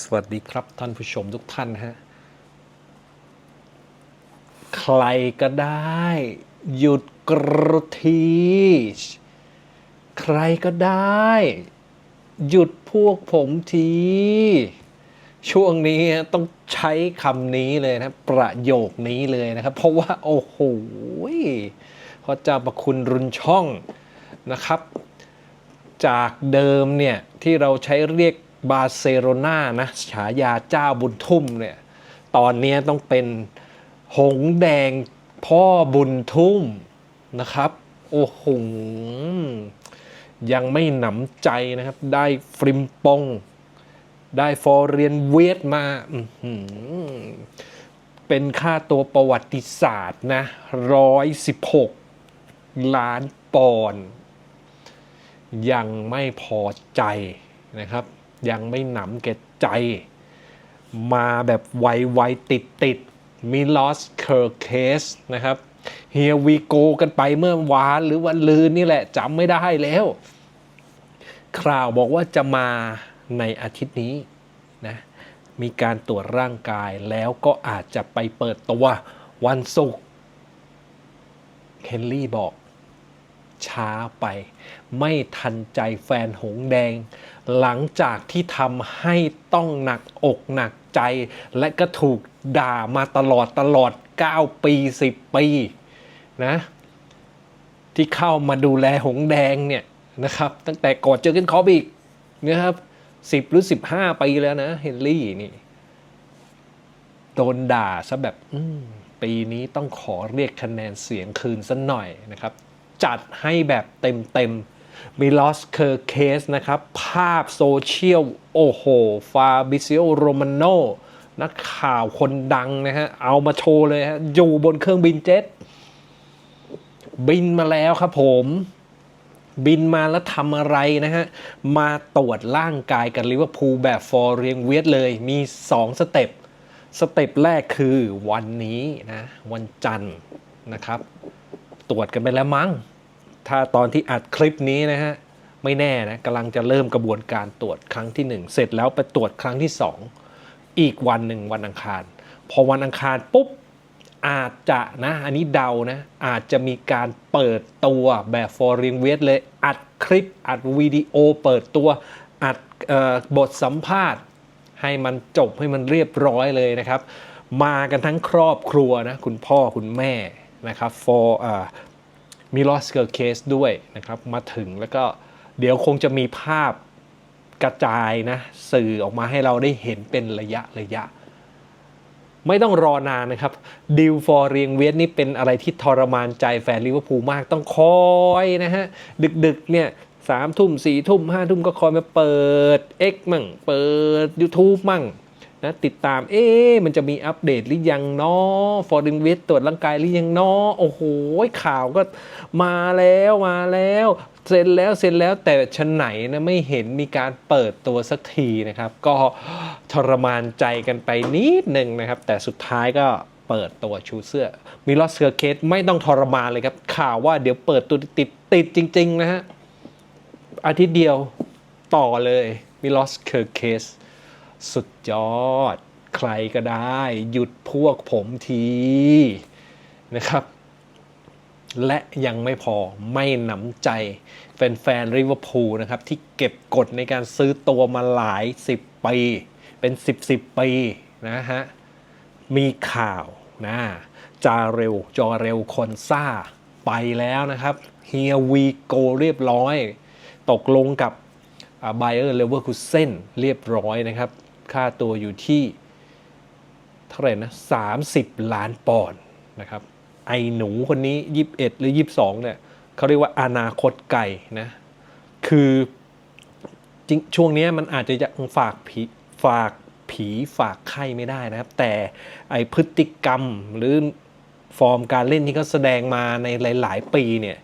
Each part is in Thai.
สวัสดีครับท่านผู้ชมทุกท่านฮะ ใครก็ได้ หยุดกรุทีใครก็ได้ หยุดพวกผมที ช่วงนี้ต้องใช้คำนี้เลยนะ ประโยคนี้เลยนะครับ เพราะว่า โอ้โหพระเจ้าประคุณรุนช่องนะครับ จากเดิมเนี่ย ที่เราใช้เรียก บาร์เซโลนานะฉายาเจ้าบุญทุ่มเนี่ยตอนนี้ต้องเป็นหงแดงพ่อบุญทุ่มนะครับ โอ้โหยังไม่หนำใจนะครับ ได้ฟริมปงได้ฟอร์เรียนเวทมาเป็นค่าตัวประวัติศาสตร์นะร้อยสิบหกล้านปอนด์ยังไม่พอใจนะครับ ยังไม่หนำแก่ใจ มาแบบไวๆติดติดมิลอสเคอร์เคสนะครับเฮียวีโกกันไปเมื่อวานหรือวันลืนนี่แหละจำไม่ได้แล้วข่าวบอกว่าจะมาในอาทิตย์นี้นะมีการตรวจร่างกายแล้วก็อาจจะไปเปิดตัววันศุกร์เฮนรี่บอกช้าไป ไม่ทันใจแฟนหงแดง หลังจากที่ทำให้ต้องหนักอกหนักใจ และก็ถูกด่ามาตลอดตลอด 9 ปี 10 ปีนะที่เข้ามาดูแลหงแดงเนี่ยนะครับ ตั้งแต่ก่อนเจอกันคอบอีกนะครับ10หรือ15ปีแล้วนะเฮนรี่นี่โดนด่าซะแบบปีนี้ต้องขอเรียกคะแนนเสียงคืนสักหน่อยนะครับ จัดให้แบบเต็มๆมี ลอสเคอร์เคสนะครับ ภาพโซเชียล โอ้โห ฟาบิซิโอโรมานโนนักข่าวคนดังนะฮะ เอามาโชว์เลยฮะ อยู่บนเครื่องบินเจ็ต บินมาแล้วครับผมบินมาแล้วทำอะไรนะฮะ มาตรวจร่างกายกับลิเวอร์พูลแบบฟอร์เรียงเวียดเลย มี 2 สเต็ป สเต็ปแรกคือวันนี้นะ วันจันทร์นะครับ ตรวจกันไปแล้วมั้ง ถ้าตอนที่อัดคลิปนี้นะฮะไม่แน่นะกำลังจะเริ่มกระบวนการตรวจครั้งที่ 1 เสร็จแล้วไปตรวจครั้งที่ 2 อีกวันหนึ่งวันอังคาร พอวันอังคารปุ๊บอาจจะนะอันนี้เดานะอาจจะมีการเปิดตัวแบบฟอร์เรียงเวสเลยอัดคลิปอัดวิดีโอเปิดตัวอัดออบทสัมภาษณ์ ให้มันจบให้มันเรียบร้อยเลยนะครับ มากันทั้งครอบครัวนะคุณพ่อคุณแม่นะครับ for มีลอสเกอร์เคสด้วยนะครับ มาถึงแล้วก็เดี๋ยวคงจะมีภาพกระจายนะ สื่อออกมาให้เราได้เห็นเป็นระยะระยะ ไม่ต้องรอนานนะครับดิวฟอร์เรียงเวสนี่เป็นอะไรที่ทรมานใจแฟนลิเวอร์พูลมากต้องคอยนะฮะ ดึกๆเนี่ยสามทุ่มสี่ทุ่มห้าทุ่มก็คอยมาเปิด X มั่ง เปิด YouTube มั่ง นะติดตามเอ๊ะมันจะมีอัปเดตหรือยังเนาะฟอร์ดิงเวสตรวจร่างกายหรือยังเนาะโอ้โหข่าวก็มาแล้วมาแล้วเซ็นแล้วเซ็นแล้วแต่ชั้นไหนนะไม่เห็นมีการเปิดตัวสักทีนะครับ ก็ทรมานใจกันไปนิดหนึ่งนะครับ แต่สุดท้ายก็เปิดตัวชูเสื้อ มีลอสเกอร์เคสไม่ต้องทรมานเลยครับ ข่าวว่าเดี๋ยวเปิดตัวติดติดจริง ๆ นะฮะอาทิตย์เดียวต่อเลยมีลอสเคอร์เคส สุดยอด ใครก็ได้ หยุดพวกผมทีนะครับ และยังไม่พอไม่หนำใจแฟนๆริเวอร์พูลนะครับ ที่เก็บกดในการซื้อตัวมาหลาย 10 ปี เป็น 10 10 ปีนะฮะ มีข่าวนะจาเร็วจอเร็วคอนซ่าไปแล้วนะครับเฮียวีโกเรียบร้อย ตกลงกับไบเออร์เลเวอร์คูเซนเรียบร้อยนะครับ ค่าตัวอยู่ที่เท่าไหร่นะ30ล้านปอนด์นะครับ ไอหนูคนนี้ 21 หรือ 22เนี่ยเขาเรียกว่าอนาคตไก่นะ คือจริงช่วงนี้มันอาจจะยังฝากผีฝากผีฝากไข้ไม่ได้นะครับ แต่ไอพฤติกรรมหรือฟอร์มการเล่นที่เขาแสดงมาในหลาย ๆ ปีเนี่ย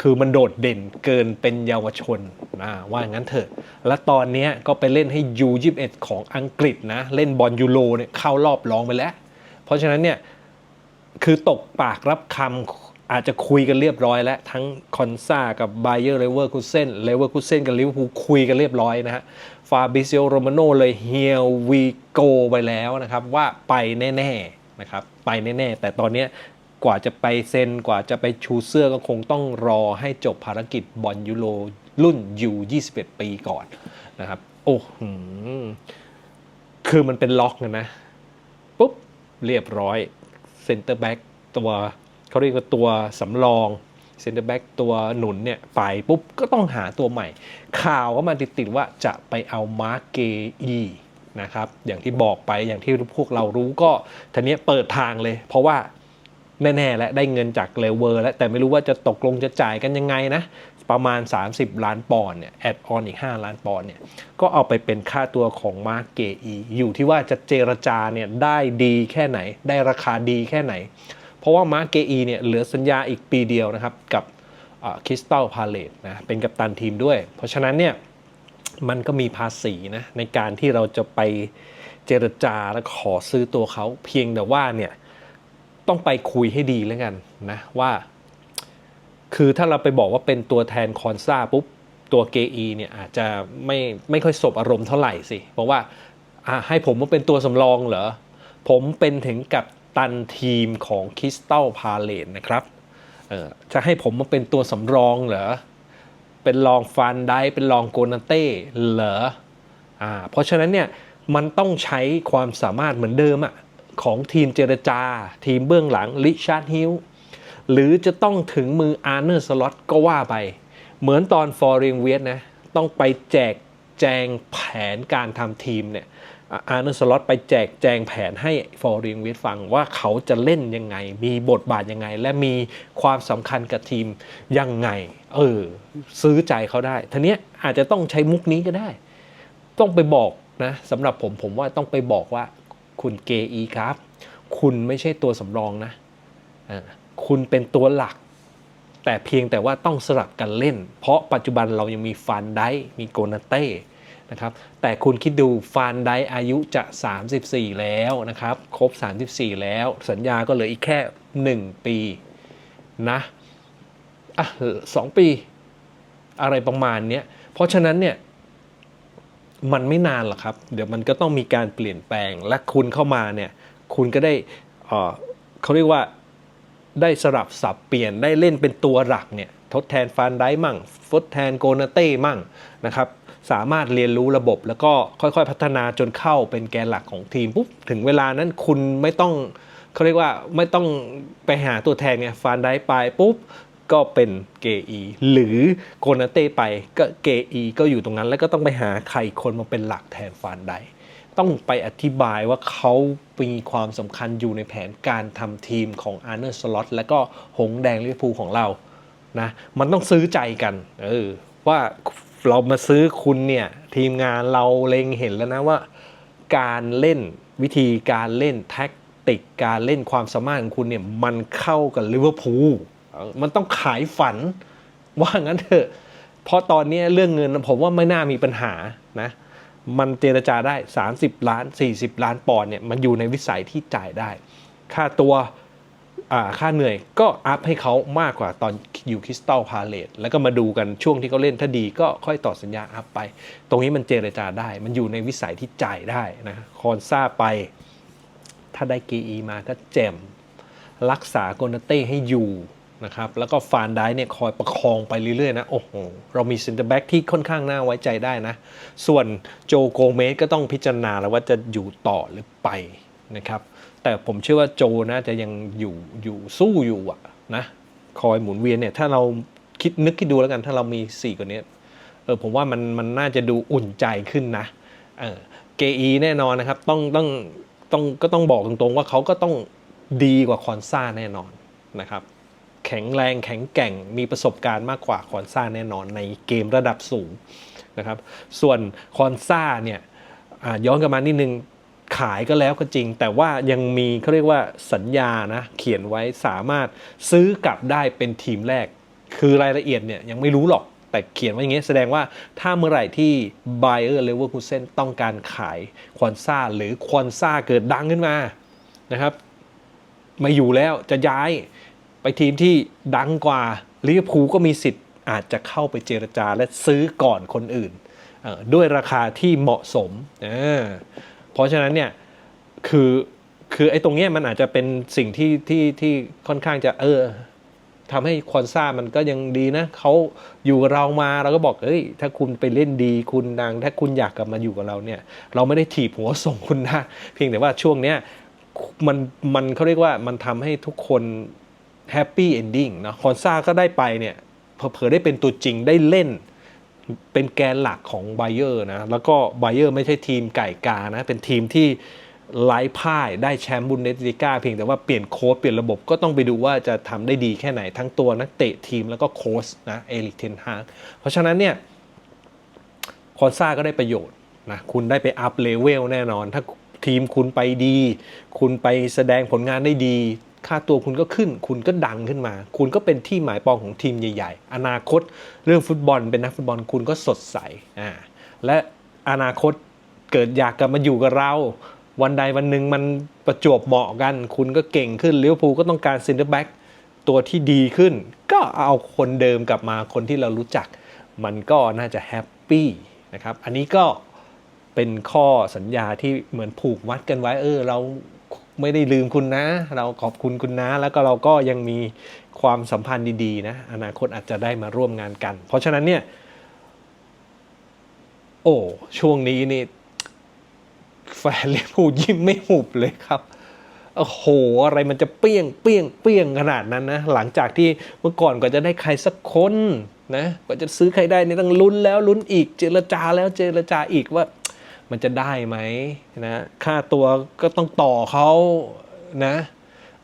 คือมันโดดเด่นเกินเป็นเยาวชนนะว่างั้นเถอะ และตอนนี้ก็ไปเล่นให้ U21 ของอังกฤษนะ เล่นบอลยูโรเนี่ยเข้ารอบรองไปแล้ว เพราะฉะนั้นเนี่ย คือตกปากรับคอาจจะคุยกันเรียบร้อยแล้ว ทั้งคอนซากับไบเ e อร์เลเวอร์คูเซนเลเวอร์คูเซนกับลิเวอร์พูลคุยกันเรียบร้อยนะฮะฟาบิเซโอโรมาโนเลยเฮียวีโกไปแล้วนะครับว่าไปแน่ๆนะครับไปแน่ๆ แต่ตอนนี้ กว่าจะไปเซ็นกว่าจะไปชูเสื้อก็คงต้องรอให้จบภารกิจบอลยูโรรุ่นยู21 ปีก่อนนะครับ โอ้โหคือมันเป็นล็อกนะนะ ปุ๊บ เรียบร้อยเซนเตอร์แบ็กตัวเขาเรียกว่าตัวสำรองเซนเตอร์แบ็กตัวหนุนเนี่ย ไปปุ๊บ ก็ต้องหาตัวใหม่ ข่าวก็มาติดๆว่าจะไปเอามาร์เกอีนะครับ อย่างที่บอกไปอย่างที่พวกเรารู้ก็ทีนี้เปิดทางเลย เพราะว่า แน่ๆและได้เงินจากเลเวอร์แล้วแต่ไม่รู้ว่าจะตกลงจะจ่ายกันยังไงนะ ประมาณ 30 ล้านปอนด์เนี่ยแอดออนอีก 5 ล้านปอนด์เนี่ยก็เอาไปเป็นค่าตัวของมาร์เกอีอยู่ที่ว่าจะเจรจาเนี่ยได้ดีแค่ไหน ได้ราคาดีแค่ไหน เพราะว่ามาร์เกอีเนี่ยเหลือสัญญาอีกปีเดียวนะครับกับคริสตัลพาเลตนะเป็นกัปตันทีมด้วย เพราะฉะนั้นเนี่ยมันก็มีภาษีนะในการที่เราจะไปเจรจาและขอซื้อตัวเขาเพียงแต่ว่าเนี่ย ต้องไปคุยให้ดีแล้วกันนะว่า คือถ้าเราไปบอกว่าเป็นตัวแทนคอนซาปุ๊บตัวเกอีเนี่ยอาจจะไม่ไม่ค่อยสบอารมณ์เท่าไหร่สิ เพราะว่าให้ผมมาเป็นตัวสำรองเหรอ ผมเป็นถึงกับตันทีมของคริสตัลพาเลตนะครับจะให้ผมมาเป็นตัวสำรองเหรอ เป็นรองฟันได้เป็นรองโกนาเต้เหรออ่าเพราะฉะนั้นเนี่ยมันต้องใช้ความสามารถเหมือนเดิมอะ ของทีมเจรจา ทีมเบื้องหลังริชาร์ดฮิลหรือจะต้องถึงมืออาร์เนอร์สล็อตก็ว่าไป เหมือนตอนฟอร์เรียงเวียนะ ต้องไปแจกแจงแผนการทำทีมเนี่ยอาร์เนอร์สล็อตไปแจกแจงแผนให้ฟอร์เรียงเวียฟังว่าเขาจะเล่นยังไง มีบทบาทยังไง และมีความสำคัญกับทีมยังไง เออ ซื้อใจเขาได้ทีเนี้ยอาจจะต้องใช้มุกนี้ก็ได้ ต้องไปบอกนะสำหรับผมผมว่าต้องไปบอกว่า คุณเกอีครับ คุณไม่ใช่ตัวสำรองนะ คุณเป็นตัวหลัก แต่เพียงแต่ว่าต้องสลับกันเล่น เพราะปัจจุบันเรายังมีฟานไดมีโกนาเต้นะครับแต่คุณคิดดูฟานไดอายุจะ 34 แล้วนะครับ ครบ 34 แล้ว สัญญาก็เหลืออีกแค่ 1 ปีนะอะสองปี อะไรประมาณเนี้ยเพราะฉะนั้นเนี่ย มันไม่นานหรอกครับ เดี๋ยวมันก็ต้องมีการเปลี่ยนแปลง และคุณเข้ามาเนี่ยคุณก็ได้เอ่อเขาเรียกว่าได้สลับสับเปลี่ยนได้เล่นเป็นตัวหลักเนี่ยทดแทนฟานไดมั่งทดแทนโกนาเต้มั่งนะครับสามารถเรียนรู้ระบบแล้วก็ค่อยๆพัฒนาจนเข้าเป็นแกนหลักของทีมปุ๊บถึงเวลานั้นคุณไม่ต้องเขาเรียกว่าไม่ต้องไปหาตัวแทนไงฟานได้ไปปุ๊บ ก็เป็นเกอีหรือโกนาเต้ไปก็เกอีก็อยู่ตรงนั้น แล้วก็ต้องไปหาใครคนมาเป็นหลักแทนฟานไดต้องไปอธิบายว่าเขามีความสำคัญอยู่ในแผนการทำทีมของอาร์เนอร์สล็อตและก็หงแดงลิเวอร์พูลของเรานะมันต้องซื้อใจกันเออว่าเรามาซื้อคุณเนี่ย ทีมงานเราเล็งเห็นแล้วนะว่า การเล่นวิธีการเล่นแท็กติกการเล่นความสามารถของคุณเนี่ย มันเข้ากับลิเวอร์พูล มันต้องขายฝันว่างั้นเถอะ เพราะตอนนี้เรื่องเงินผมว่าไม่น่ามีปัญหานะ มันเจรจาได้ 30 ล้าน 40 ล้านปอนด์เนี่ยมันอยู่ในวิสัยที่จ่ายได้ ค่าตัวค่าเหนื่อยก็อัพให้เขามากกว่าตอนอยู่คริสตัลพาเลตแล้วก็มาดูกันช่วงที่เขาเล่นถ้าดีก็ค่อยต่อสัญญาอัพไป ตรงนี้มันเจรจาได้ มันอยู่ในวิสัยที่จ่ายได้นะคอนซาไป ถ้าได้เกอีมาก็แจมรักษาโกนาเต้ให้อยู่ นะครับแล้วก็ฟานได้เนี่ยคอยประคองไปเรื่อยๆนะโอ้โหเรามีซินเตอร์แบ็กที่ค่อนข้างน่าไว้ใจได้นะ ส่วนโจโกเมสก็ต้องพิจารณาแล้วว่าจะอยู่ต่อหรือไปนะครับแต่ผมเชื่อว่าโจน่าจะยังอยู่อยู่สู้อยู่อะนะคอยหมุนเวียนเนี่ยถ้าเราคิดนึกคิดดูแล้วกันถ้าเรามี4คนนี้เออผมว่ามันมันน่าจะดูอุ่นใจขึ้นนะเออเกอีแน่นอนนะครับต้องต้องต้องก็ต้องบอกตรงๆว่าเขาก็ต้องดีกว่าคอนซ่าแน่นอนนะครับ แข็งแรงแข็งแกร่งมีประสบการณ์มากกว่าคอนซ่าแน่นอนในเกมระดับสูงนะครับ ส่วนคอนซ่าเนี่ยย้อนกลับมานิดนึงขายก็แล้วก็จริง แต่ว่ายังมีเขาเรียกว่าสัญญานะเขียนไว้สามารถซื้อกลับได้เป็นทีมแรก คือรายละเอียดเนี่ยยังไม่รู้หรอกแต่เขียนไว้อย่างนี้แสดงว่าถ้าเมื่อไหร่ที่ Bayer Leverkusen ต้องการขายควอนซ่าหรือควอนซ่าเกิดดังขึ้นมานะครับ ไม่อยู่แล้วจะย้าย ไปทีมที่ดังกว่าลิเวอร์พูลก็มีสิทธิ์อาจจะเข้าไปเจรจาและซื้อก่อนคนอื่น ด้วยราคาที่เหมาะสม เพราะฉะนั้นเนี่ยคือคือไอ้ตรงเนี้ยมันอาจจะเป็นสิ่งที่ที่ที่ค่อนข้างจะเออทำให้ควอนซ่ามันก็ยังดีนะเขาอยู่กับเรามาเราก็บอกเอ้ยถ้าคุณไปเล่นดีคุณดัง ถ้าคุณอยากกลับมาอยู่กับเราเนี่ย เราไม่ได้ถีบหัวส่งคุณนะเพียงแต่ว่าช่วงเนี้ยมันมันเขาเรียกว่ามันทำให้ทุกคน แฮปปี้เอนดิ้งนะคอนซาก็ได้ไปเนี่ยเผลอๆได้เป็นตัวจริงได้เล่น เป็นแกนหลักของไบเออร์นะ แล้วก็ไบเออร์ไม่ใช่ทีมไก่กานะ เป็นทีมที่ไร้พ่ายได้แชมป์บุนเดสลิก้าเพียงแต่ว่าเปลี่ยนโค้ชเปลี่ยนระบบก็ต้องไปดูว่าจะทำได้ดีแค่ไหนทั้งตัวนักเตะทีมแล้วก็โค้ชนะเอลิกเทนฮากเพราะฉะนั้นเนี่ยคอนซาก็ได้ประโยชน์นะคุณได้ไปอัพเลเวลแน่นอน ถ้าทีมคุณไปดี คุณไปแสดงผลงานได้ดี ค่าตัวคุณก็ขึ้น คุณก็ดังขึ้นมา คุณก็เป็นที่หมายปองของทีมใหญ่ ๆ อนาคตเรื่องฟุตบอลเป็นนักฟุตบอลคุณก็สดใสอ่าและอนาคตเกิดอยากกลับมาอยู่กับเรา วันใดวันหนึ่งมันประจวบเหมาะกัน คุณก็เก่งขึ้นเลิเวอร์พูก็ต้องการเซนเตอร์แบ็กตัวที่ดีขึ้น ก็เอาคนเดิมกลับมาคนที่เรารู้จัก มันก็น่าจะแฮปปี้นะครับ อันนี้ก็เป็นข้อสัญญาที่เหมือนผูกมัดกันไว้เออเรา ไม่ได้ลืมคุณนะ เราขอบคุณคุณนะ แล้วก็เราก็ยังมีความสัมพันธ์ดีๆนะ อนาคตอาจจะได้มาร่วมงานกัน เพราะฉะนั้นเนี่ย โอ้ช่วงนี้นี่แฟนลิเวอร์พูลยิ้มไม่หุบเลยครับโอ้โห อะไรมันจะเปี้ยงเปี้ยงเปี้ยงขนาดนั้นนะ หลังจากที่เมื่อก่อนกว่าจะได้ใครสักคนนะกว่าจะซื้อใครได้นี่ต้องลุ้นแล้วลุ้นอีก เจรจาแล้วเจรจาอีกว่า มันจะได้ไหมนะค่าตัวก็ต้องต่อเขานะ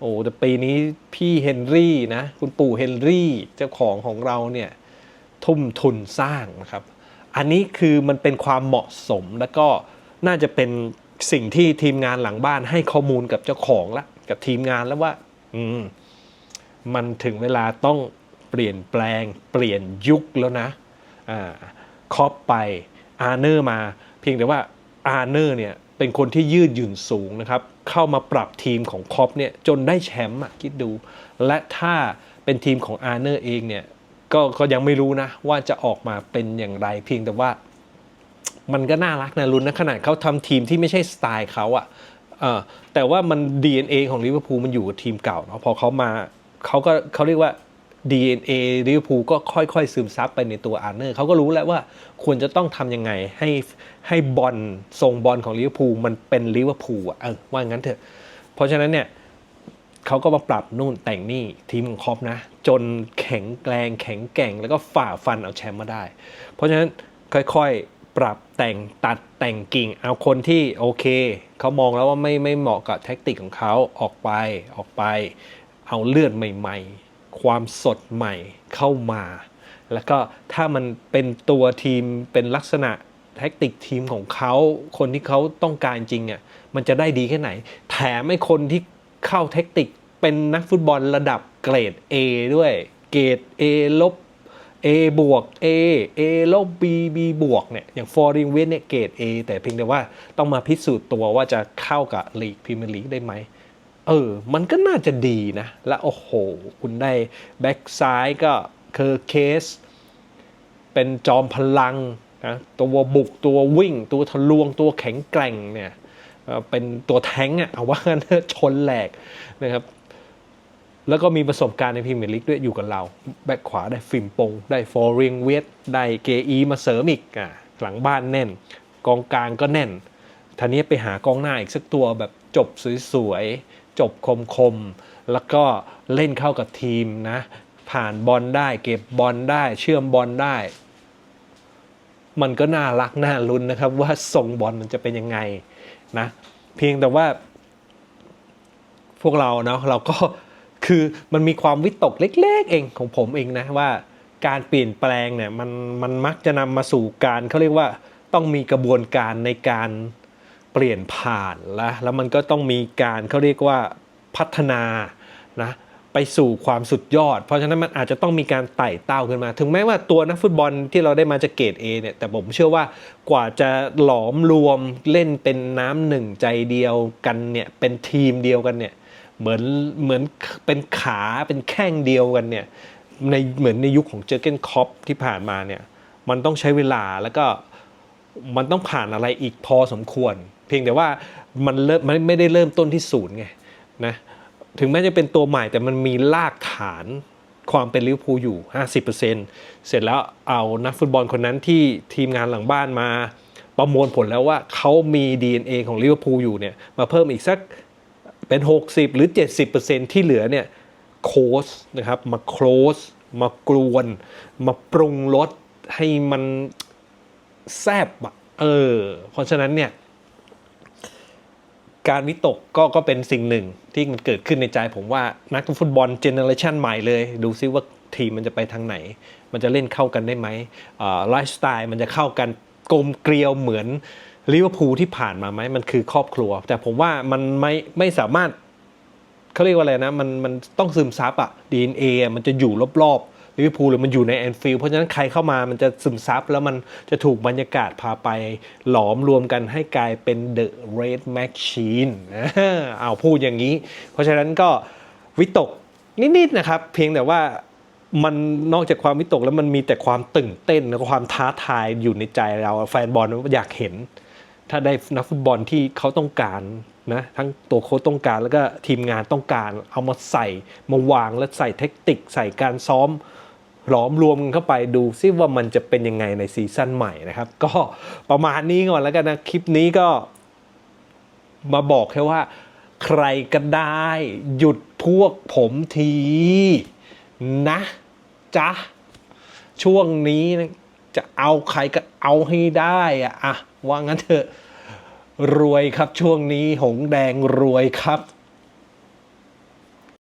โอ้แต่ปีนี้พี่เฮนรี่นะคุณปู่เฮนรี่เจ้าของของเราเนี่ยทุ่มทุนสร้างนะครับ อันนี้คือมันเป็นความเหมาะสมแล้วก็น่าจะเป็นสิ่งที่ทีมงานหลังบ้านให้ข้อมูลกับเจ้าของละกับทีมงานแล้วว่า อืมมันถึงเวลาต้องเปลี่ยนแปลง เปลี่ยนยุคแล้วนะอ่าคอปไปอาร์เนอร์มา เพียงแต่ว่า อาร์เนอร์เนี่ยเป็นคนที่ยืดหยุ่นสูงนะครับ เข้ามาปรับทีมของคอปเนี่ยจนได้แชมป์คิดดู และถ้าเป็นทีมของอาร์เนอร์เองเนี่ยก็ก็ยังไม่รู้นะ ว่าจะออกมาเป็นอย่างไรเพียงแต่ว่า มันก็น่ารักนะลุ้นนะขนาดเขาทำทีมที่ไม่ใช่สไตล์เขาอะ่ะแต่ว่ามัน DNA ของลิเวอร์พูลมันอยู่กับทีมเก่าเนาะพอเขามาเขาก็เขาเรียกว่า DNA ลิเวอร์พูลก็ค่อยๆ ซึมซับไปในตัวอาร์เนอร์เขาก็รู้แล้วว่าควรจะต้องทำยังไงให้ให้บอลทรงบอลของลิเวอร์พูลมันเป็นลิเวอร์พูลอะเออว่างั้นเถอะ เพราะฉะนั้นเนี่ยเขาก็มาปรับนู่นแต่งนี่ทีมของคอปนะ จนแข็งแกร่งแข็งแกร่งแล้วก็ฝ่าฟันเอาแชมป์มาได้ เพราะฉะนั้นค่อยๆ ปรับแต่งตัดแต่งกิ่งเอาคนที่โอเคเขามองแล้วว่าไม่ไม่เหมาะกับแท็กติกของเขาออกไปออกไป เอาเลือดใหม่ ๆ ความสดใหม่เข้ามา แล้วก็ถ้ามันเป็นตัวทีมเป็นลักษณะแท็กติกทีมของเขาคนที่เขาต้องการจริงอะมันจะได้ดีแค่ไหน แถมไอ้คนที่เข้าแท็กติกเป็นนักฟุตบอลระดับเกรด A ด้วย เกรด A ลบ A บวก A A ลบ B B บวกเนี่ยอย่างฟอร์ริงเวสเนี่ยเกรด A แต่เพียงแต่ว่าต้องมาพิสูจน์ตัวว่าจะเข้ากับลีกพรีเมียร์ลีกได้ไหม เออ มันก็น่าจะดีนะ และโอ้โห คุณได้แบ็กซ้ายก็เคอร์เคส เป็นจอมพลังนะตัวบุกตัววิ่ง ตัวทะลวงตัวแข็งแกร่งเนี่ยเป็นตัวแท้งอะเอาว่างั้นชนแหลกนะครับ แล้วก็มีประสบการณ์ในพรีเมียร์ลีกด้วยอยู่กับเรา แบ็คขวาได้ฟิมปง ได้ฟอร์เรียงเวทได้เกอีมาเสริมอีกอะหลังบ้านแน่น กองกลางก็แน่นทีนี้ไปหากองหน้าอีกสักตัวแบบจบสวย จบคมๆแล้วก็เล่นเข้ากับทีมนะ ผ่านบอลได้เก็บบอลได้เชื่อมบอลได้ มันก็น่ารักน่าลุ้นนะครับ ว่าส่งบอลมันจะเป็นยังไงนะเพียงแต่ว่าพวกเราเนาะเราก็คือมันมีความวิตกเล็ก ๆ เองของผมเองนะว่าการเปลี่ยนแปลงเนี่ยมันมันมักจะนำมาสู่การเขาเรียกว่าต้องมีกระบวนการในการ เปลี่ยนผ่านแล้วแล้วมันก็ต้องมีการเขาเรียกว่าพัฒนานะไปสู่ความสุดยอด เพราะฉะนั้นมันอาจจะต้องมีการไต่เต้าขึ้นมา ถึงแม้ว่าตัวนักฟุตบอลที่เราได้มาจากเกรด A เนี่ย แต่ผมเชื่อว่ากว่าจะหลอมรวมเล่นเป็นน้ำหนึ่งใจเดียวกันเนี่ย เป็นทีมเดียวกันเนี่ย เหมือนเหมือนเป็นขาเป็นแข้งเดียวกันเนี่ย ในเหมือนในยุคของเจอเกนคอปที่ผ่านมาเนี่ย มันต้องใช้เวลาแล้วก็ มันต้องผ่านอะไรอีกพอสมควร เพียงแต่ว่ามันเริ่มมันไม่ได้เริ่มต้นที่ศูนย์ไงนะถึงแม้จะเป็นตัวใหม่แต่มันมีรากฐานความเป็นลิเวอร์พูลอยู่ 50%เสร็จแล้วเอานักฟุตบอลคนนั้นที่ทีมงานหลังบ้านมาประมวลผลแล้วว่าเขามี DNA ของลิเวอร์พูลอยู่เนี่ยมาเพิ่มอีกสักเป็น 60 หรือ 70%ที่เหลือเนี่ยโค้ชนะครับมาโคสมากลวน มาปรุงรสให้มัน แซบอะเออ เพราะฉะนั้นเนี่ย การวิตกก็ก็เป็นสิ่งหนึ่งที่มันเกิดขึ้นในใจผมว่านักฟุตบอลเจเนอเรชันใหม่เลย ดูซิว่าทีมมันจะไปทางไหน มันจะเล่นเข้ากันได้ไหมไลฟ์สไตล์มันจะเข้ากันกลมเกลียวเหมือนลิเวอร์พูลที่ผ่านมาไหมมันคือครอบครัว แต่ผมว่ามันไม่ไม่สามารถเขาเรียกว่าอะไรนะ มันมันต้องซึมซับอะ DNA อะมันจะอยู่รอบๆ ลิเวอร์พูลหรือมันอยู่ในแอนฟิลด์เพราะฉะนั้นใครเข้ามามันจะซึมซับแล้วมันจะถูกบรรยากาศพาไปหลอมรวมกันให้กลายเป็น The Red Machine นเอาพูดอย่างนี้ เพราะฉะนั้นก็วิตกนิดๆนะครับ เพียงแต่ว่ามันนอกจากความวิตกแล้วมันมีแต่ความตื่นเต้นและความท้าทายอยู่ในใจเราแฟนบอลอยากเห็น ถ้าได้นักฟุตบอลที่เขาต้องการนะทั้งตัวโค้ชต้องการแล้วก็ทีมงานต้องการเอามาใส่มาวางแล้วใส่เทคนิคใส่การซ้อม หลอมรวมกันเข้าไปดูซิว่ามันจะเป็นยังไงในซีซั่นใหม่นะครับ ก็ประมาณนี้ก่อนแล้วกันนะ คลิปนี้ก็ มาบอกแค่ว่า ใครก็ได้ หยุดพวกผมที นะจ๊ะ ช่วงนี้นะจะเอาใครก็เอาให้ได้อะอะว่างั้นเถอะ รวยครับช่วงนี้หงแดงรวยครับ